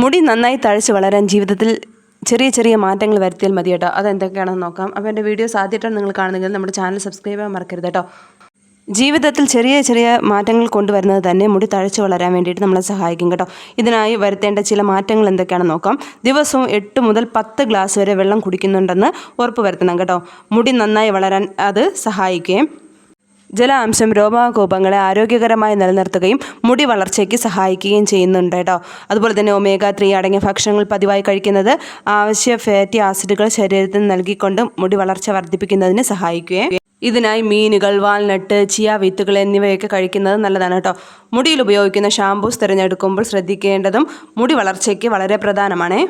മുടി നന്നായി തഴച്ച് വളരാൻ ജീവിതത്തിൽ ചെറിയ ചെറിയ മാറ്റങ്ങൾ വരുത്തിയാൽ മതി കേട്ടോ. അതെന്തൊക്കെയാണെന്ന് നോക്കാം. അപ്പോൾ എന്റെ വീഡിയോസ് ആദ്യമായിട്ടാണ് നിങ്ങൾ കാണുന്നതെങ്കിൽ നമ്മുടെ ചാനൽ സബ്സ്ക്രൈബ് ചെയ്യാൻ മറക്കരുത് കേട്ടോ. ജീവിതത്തിൽ ചെറിയ ചെറിയ മാറ്റങ്ങൾ കൊണ്ടുവരുന്നത് തന്നെ മുടി തഴച്ച് വളരാൻ വേണ്ടിയിട്ട് നമ്മളെ സഹായിക്കും കേട്ടോ. ഇതിനായി വരുത്തേണ്ട ചില മാറ്റങ്ങൾ എന്തൊക്കെയാണെന്ന് നോക്കാം. ദിവസവും എട്ട് മുതൽ പത്ത് ഗ്ലാസ് വരെ വെള്ളം കുടിക്കുന്നുണ്ടെന്ന് ഉറപ്പ് വരുത്തണം കേട്ടോ. മുടി നന്നായി വളരാൻ അത് സഹായിക്കുകയും ജലാംശം രോമകോപങ്ങളെ ആരോഗ്യകരമായി നിലനിർത്തുകയും മുടി വളർച്ചയ്ക്ക് സഹായിക്കുകയും ചെയ്യുന്നുണ്ട് കേട്ടോ. അതുപോലെ തന്നെ ഒമേഗ ത്രീ അടങ്ങിയ ഭക്ഷണങ്ങൾ പതിവായി കഴിക്കുന്നത് ആവശ്യ ഫാറ്റി ആസിഡുകൾ ശരീരത്തിൽ നൽകിക്കൊണ്ട് മുടി വളർച്ച വർദ്ധിപ്പിക്കുന്നതിന് സഹായിക്കുകയും ഇതിനായി മീനുകൾ വാൽനട്ട് ചിയ വിത്തുകൾ എന്നിവയൊക്കെ കഴിക്കുന്നത് നല്ലതാണ് കേട്ടോ. മുടിയിൽ ഉപയോഗിക്കുന്ന ഷാംപൂസ് തിരഞ്ഞെടുക്കുമ്പോൾ ശ്രദ്ധിക്കേണ്ടതും മുടി വളർച്ചയ്ക്ക് വളരെ പ്രധാനമാണ്.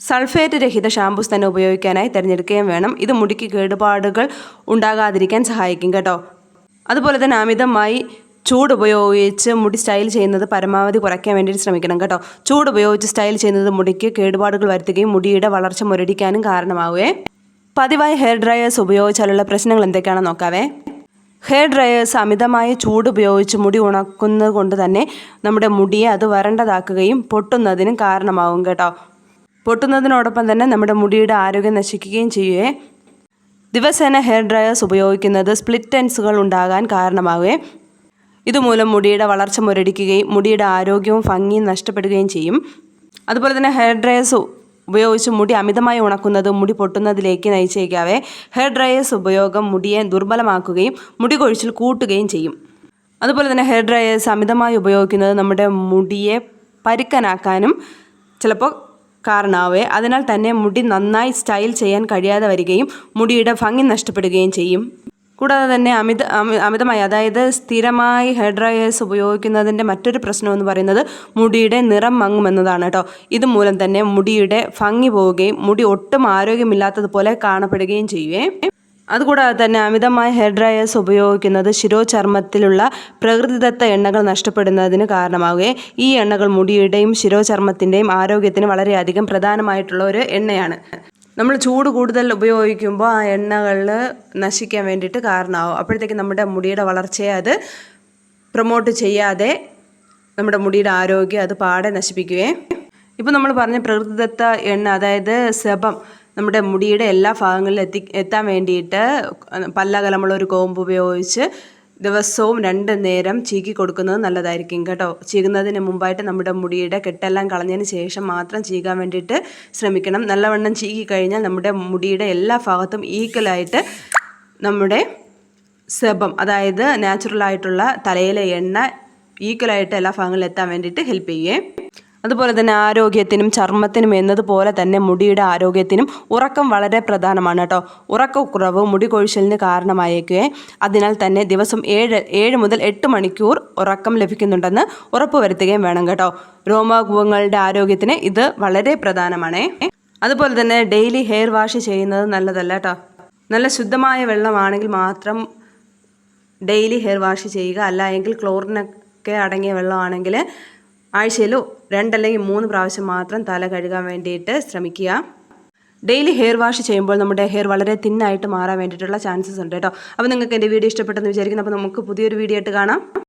സൾഫേറ്റ് രഹിത ഷാംപൂസ് തന്നെ ഉപയോഗിക്കാനായി തിരഞ്ഞെടുക്കുകയും വേണം. ഇത് മുടിക്ക് കേടുപാടുകൾ ഉണ്ടാകാതിരിക്കാൻ സഹായിക്കും കേട്ടോ. അതുപോലെ തന്നെ അമിതമായി ചൂട് ഉപയോഗിച്ച് മുടി സ്റ്റൈൽ ചെയ്യുന്നത് പരമാവധി കുറയ്ക്കാൻ വേണ്ടി ശ്രമിക്കണം കേട്ടോ. ചൂട് ഉപയോഗിച്ച് സ്റ്റൈൽ ചെയ്യുന്നത് മുടിക്ക് കേടുപാടുകൾ വരുത്തുകയും മുടിയുടെ വളർച്ച മുരടിക്കാനും കാരണമാവുകയെ പതിവായി ഹെയർ ഡ്രയേഴ്സ് ഉപയോഗിച്ചാലുള്ള പ്രശ്നങ്ങൾ എന്തൊക്കെയാണെന്ന് നോക്കാവേ. ഹെയർ ഡ്രയേഴ്സ് അമിതമായ ചൂട് ഉപയോഗിച്ച് മുടി ഉണക്കുന്നത് കൊണ്ട് തന്നെ നമ്മുടെ മുടിയെ അത് വരണ്ടതാക്കുകയും പൊട്ടുന്നതിനും കാരണമാവും കേട്ടോ. പൊട്ടുന്നതിനോടൊപ്പം തന്നെ നമ്മുടെ മുടിയുടെ ആരോഗ്യം നശിക്കുകയും ചെയ്യുകയെ ദിവസേന ഹെയർ ഡ്രയേഴ്സ് ഉപയോഗിക്കുന്നത് സ്പ്ലിറ്റ് എൻസുകൾ ഉണ്ടാകാൻ കാരണമാവുകയും ഇതുമൂലം മുടിയുടെ വളർച്ച മുരടിക്കുകയും മുടിയുടെ ആരോഗ്യവും ഭംഗിയും നഷ്ടപ്പെടുകയും ചെയ്യും. അതുപോലെ തന്നെ ഹെയർ ഡ്രയേഴ്സ് ഉപയോഗിച്ച് മുടി അമിതമായി ഉണക്കുന്നത് മുടി പൊട്ടുന്നതിലേക്ക് നയിച്ചേക്കാവേ ഹെയർ ഡ്രയേഴ്സ് ഉപയോഗം മുടിയെ ദുർബലമാക്കുകയും മുടി കൊഴിച്ചിൽ കൂട്ടുകയും ചെയ്യും. അതുപോലെ തന്നെ ഹെയർ ഡ്രയേഴ്സ് അമിതമായി ഉപയോഗിക്കുന്നത് നമ്മുടെ മുടിയെ പരുക്കനാക്കാനും ചിലപ്പോൾ കാരണമാവേ അതിനാൽ തന്നെ മുടി നന്നായി സ്റ്റൈൽ ചെയ്യാൻ കഴിയാതെ വരികയും മുടിയുടെ ഭംഗി നഷ്ടപ്പെടുകയും ചെയ്യും. കൂടാതെ തന്നെ അമിത അമിതമായി അതായത് സ്ഥിരമായി ഹെയർ ഡ്രയേഴ്സ് ഉപയോഗിക്കുന്നതിന്റെ മറ്റൊരു പ്രശ്നമെന്ന് പറയുന്നത് മുടിയുടെ നിറം മങ്ങുമെന്നതാണ് കേട്ടോ. ഇതുമൂലം തന്നെ മുടിയുടെ ഭംഗി പോവുകയും മുടി ഒട്ടും ആരോഗ്യമില്ലാത്തതുപോലെ കാണപ്പെടുകയും ചെയ്യുവേ അതുകൂടാതെ തന്നെ അമിതമായ ഹെയർ ഡ്രയേഴ്സ് ഉപയോഗിക്കുന്നത് ശിരോചർമ്മത്തിലുള്ള പ്രകൃതിദത്ത എണ്ണകൾ നഷ്ടപ്പെടുന്നതിന് കാരണമാവുകയും ഈ എണ്ണകൾ മുടിയുടെയും ശിരോചർമ്മത്തിന്റെയും ആരോഗ്യത്തിന് വളരെയധികം പ്രധാനമായിട്ടുള്ള ഒരു എണ്ണയാണ്. നമ്മൾ ചൂട് കൂടുതൽ ഉപയോഗിക്കുമ്പോൾ ആ എണ്ണകൾ നശിക്കാൻ വേണ്ടിയിട്ട് കാരണമാവും. അപ്പോഴത്തേക്ക് നമ്മുടെ മുടിയുടെ വളർച്ചയെ അത് പ്രൊമോട്ട് ചെയ്യാതെ നമ്മുടെ മുടിയുടെ ആരോഗ്യം അത് പാടെ നശിപ്പിക്കുകയും ഇപ്പോൾ നമ്മൾ പറഞ്ഞ പ്രകൃതിദത്ത എണ്ണ അതായത് സെബം നമ്മുടെ മുടിയുടെ എല്ലാ ഭാഗങ്ങളിലും എത്തി എത്താൻ വേണ്ടിയിട്ട് പല്ലകലമുള്ള ഒരു കോമ്പ് ഉപയോഗിച്ച് ദിവസവും രണ്ട് നേരം ചീക്കി കൊടുക്കുന്നത് നല്ലതായിരിക്കും കേട്ടോ. ചീകുന്നതിന് മുമ്പായിട്ട് നമ്മുടെ മുടിയുടെ കെട്ടെല്ലാം കളഞ്ഞതിന് ശേഷം മാത്രം ചീകാൻ വേണ്ടിയിട്ട് ശ്രമിക്കണം. നല്ലവണ്ണം ചീകി കഴിഞ്ഞാൽ നമ്മുടെ മുടിയുടെ എല്ലാ ഭാഗത്തും ഈക്വലായിട്ട് നമ്മുടെ സെബം അതായത് നാച്ചുറലായിട്ടുള്ള തലയിലെ എണ്ണ ഈക്വലായിട്ട് എല്ലാ ഭാഗങ്ങളിലും എത്താൻ വേണ്ടിയിട്ട് ഹെൽപ്പ് ചെയ്യേ. അതുപോലെ തന്നെ ആരോഗ്യത്തിനും ചർമ്മത്തിനും എന്നതുപോലെ തന്നെ മുടിയുടെ ആരോഗ്യത്തിനും ഉറക്കം വളരെ പ്രധാനമാണ് കേട്ടോ. ഉറക്കക്കുറവ് മുടി കൊഴിച്ചിലിന് കാരണമായേക്കുകയും അതിനാൽ തന്നെ ദിവസം ഏഴ് ഏഴ് മുതൽ എട്ട് മണിക്കൂർ ഉറക്കം ലഭിക്കുന്നുണ്ടെന്ന് ഉറപ്പുവരുത്തുകയും വേണം കേട്ടോ. രോമാകുവങ്ങളുടെ ആരോഗ്യത്തിന് ഇത് വളരെ പ്രധാനമാണ്. അതുപോലെ തന്നെ ഡെയിലി ഹെയർ വാഷ് ചെയ്യുന്നത് നല്ലതല്ല കേട്ടോ. നല്ല ശുദ്ധമായ വെള്ളമാണെങ്കിൽ മാത്രം ഡെയിലി ഹെയർ വാഷ് ചെയ്യുക. അല്ല എങ്കിൽ ക്ലോറിനൊക്കെ അടങ്ങിയ വെള്ളമാണെങ്കിൽ ആഴ്ചയിൽ രണ്ടല്ലെങ്കിൽ മൂന്ന് പ്രാവശ്യം മാത്രം തല കഴുകാൻ വേണ്ടിയിട്ട് ശ്രമിക്കുക. ഡെയിലി ഹെയർ വാഷ് ചെയ്യുമ്പോൾ നമ്മുടെ ഹെയർ വളരെ തിന്നായിട്ട് മാറാൻ വേണ്ടിയിട്ടുള്ള ചാൻസസ് ഉണ്ട് കേട്ടോ. അപ്പോൾ നിങ്ങൾക്ക് എന്റെ വീഡിയോ ഇഷ്ടപ്പെട്ടെന്ന് വിചാരിക്കുന്നു. അപ്പോൾ നമുക്ക് പുതിയൊരു വീഡിയോ ആയിട്ട് കാണാം.